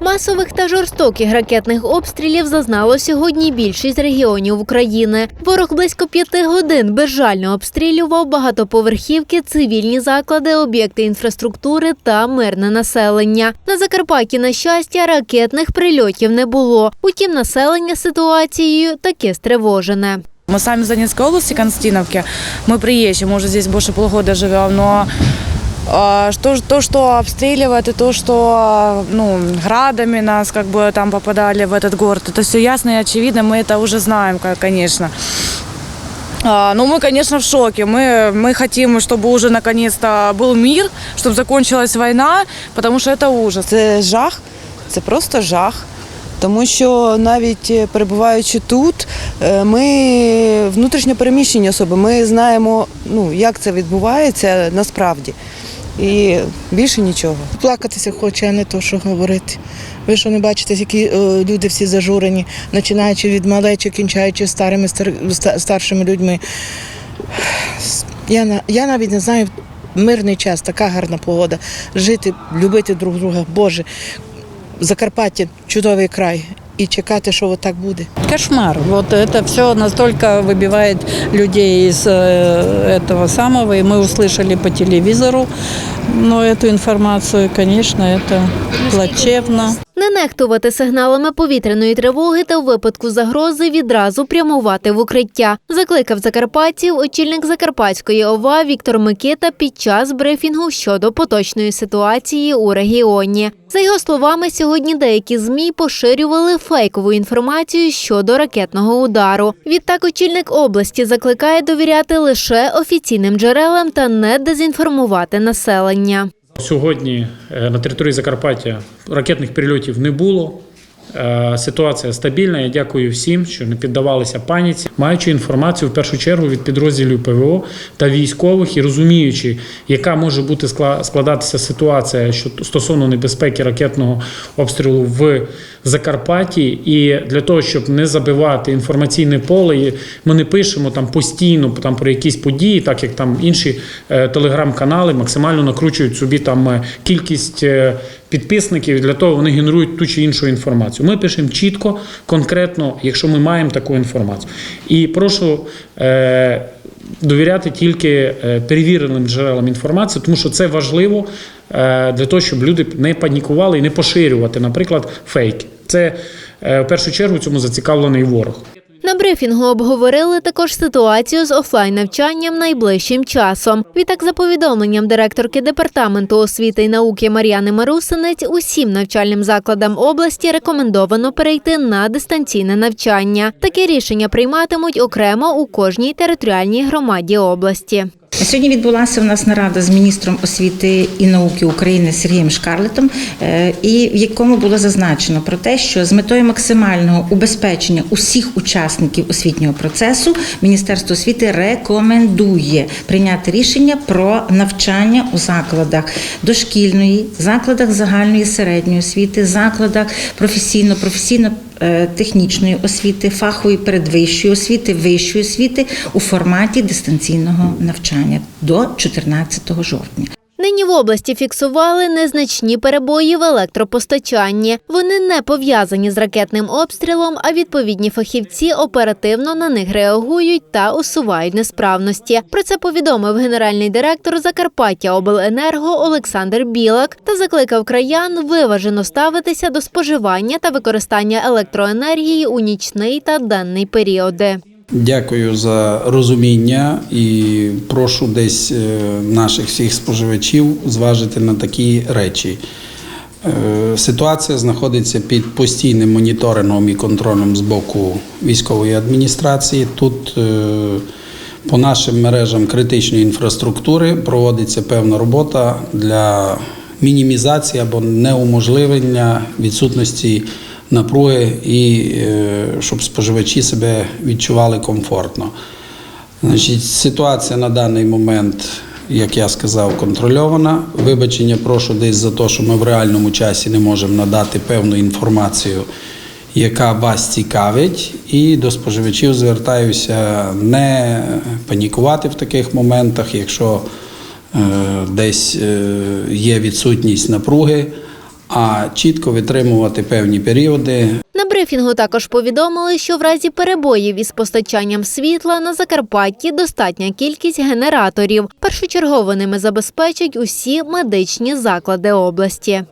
Масових та жорстоких ракетних обстрілів зазнало сьогодні більшість регіонів України. Ворог близько п'яти годин безжально обстрілював багатоповерхівки, цивільні заклади, об'єкти інфраструктури та мирне населення. На Закарпатті, на щастя, ракетних прильотів не було. Утім, населення ситуацією таки стривожене. Мы сами из Донецкой области, Константиновки. Мы приезжие, мы уже здесь больше полугода живем, но а, что, то, что обстреливают, и то, что ну, градами нас как бы там попадали в этот город, это все ясно и очевидно, мы это уже знаем, ка- конечно. А, Ну, мы, конечно, в шоке. Мы, мы хотим, чтобы уже наконец-то был мир, чтобы закончилась война, потому что это ужас. Це жах, це просто жах. Тому що навіть е, перебуваючи тут, е, ми внутрішньо переміщені особи. Ми знаємо, ну як це відбувається насправді. І більше нічого. Плакатися хоче, а не то, що говорити. Ви що не бачите, які е, люди всі зажурені, починаючи від малечі, кінчаючи старими стар, ста- старшими людьми. Я, я навіть не знаю, мирний час, така гарна погода. Жити, любити друг друга. Боже, Закарпаття чудовий край І чекати, що отак буде. Кошмар. Вот это все настолько выбивает людей из э, этого самого. И мы услышали по телевизору но эту информацию, конечно, это плачевно. Не нехтувати сигналами повітряної тривоги та у випадку загрози відразу прямувати в укриття. Закликав закарпатців очільник Закарпатської ОВА Віктор Микита під час брифінгу щодо поточної ситуації у регіоні. За його словами, сьогодні деякі змі поширювали фейкову інформацію щодо ракетного удару. Відтак, очільник області закликає довіряти лише офіційним джерелам та не дезінформувати населення. Сьогодні е, на території Закарпаття ракетних прильотів не було. Е, Ситуація стабільна. Я дякую всім, що не піддавалися паніці, маючи інформацію в першу чергу від підрозділів ПВО та військових і розуміючи, яка може бути складатися ситуація стосовно небезпеки ракетного обстрілу в Закарпатті. І для того, щоб не забивати інформаційне поле, ми не пишемо там постійно там про якісь події, так як там інші е, телеграм-канали максимально накручують собі там е, кількість. Підписників для того вони генерують ту чи іншу інформацію. Ми пишемо чітко, конкретно, якщо ми маємо таку інформацію. І прошу е, довіряти тільки е, перевіреним джерелам інформації, тому що це важливо е, для того, щоб люди не панікували і не поширювати, наприклад, фейки. Це е, в першу чергу цьому зацікавлений ворог. На брифінгу обговорили також ситуацію з офлайн-навчанням найближчим часом. Відтак, за повідомленням директорки департаменту освіти і науки Мар'яни Марусинець, усім навчальним закладам області рекомендовано перейти на дистанційне навчання. Таке рішення прийматимуть окремо у кожній територіальній громаді області. Сьогодні відбулася у нас нарада з міністром освіти і науки України Сергієм Шкарлетом, е, і в якому було зазначено про те, що з метою максимального убезпечення усіх учасників освітнього процесу Міністерство освіти рекомендує прийняти рішення про навчання у закладах дошкільної, закладах загальної середньої освіти, закладах професійно професійно технічної освіти, фахової передвищої освіти, вищої освіти у форматі дистанційного навчання до 14 жовтня. Нині в області фіксували незначні перебої в електропостачанні. Вони не пов'язані з ракетним обстрілом, а відповідні фахівці оперативно на них реагують та усувають несправності. Про це повідомив генеральний директор Закарпаття Обленерго Олександр Білак та закликав краян виважено ставитися до споживання та використання електроенергії у нічний та денний періоди. Дякую за розуміння і прошу десь е, наших всіх споживачів зважити на такі речі. Е, Ситуація знаходиться під постійним моніторингом і контролем з боку військової адміністрації. Тут е, по нашим мережам критичної інфраструктури проводиться певна робота для мінімізації або неуможливлення відсутності напруги і е, щоб споживачі себе відчували комфортно. Значить, ситуація на даний момент, як я сказав, контрольована. Вибачення прошу десь за те, що ми в реальному часі не можемо надати певну інформацію, яка вас цікавить. І до споживачів звертаюся не панікувати в таких моментах, якщо е, десь е, є відсутність напруги. А чітко витримувати певні періоди. На брифінгу також повідомили, що в разі перебоїв із постачанням світла на Закарпатті достатня кількість генераторів. Першочергово ними забезпечать усі медичні заклади області.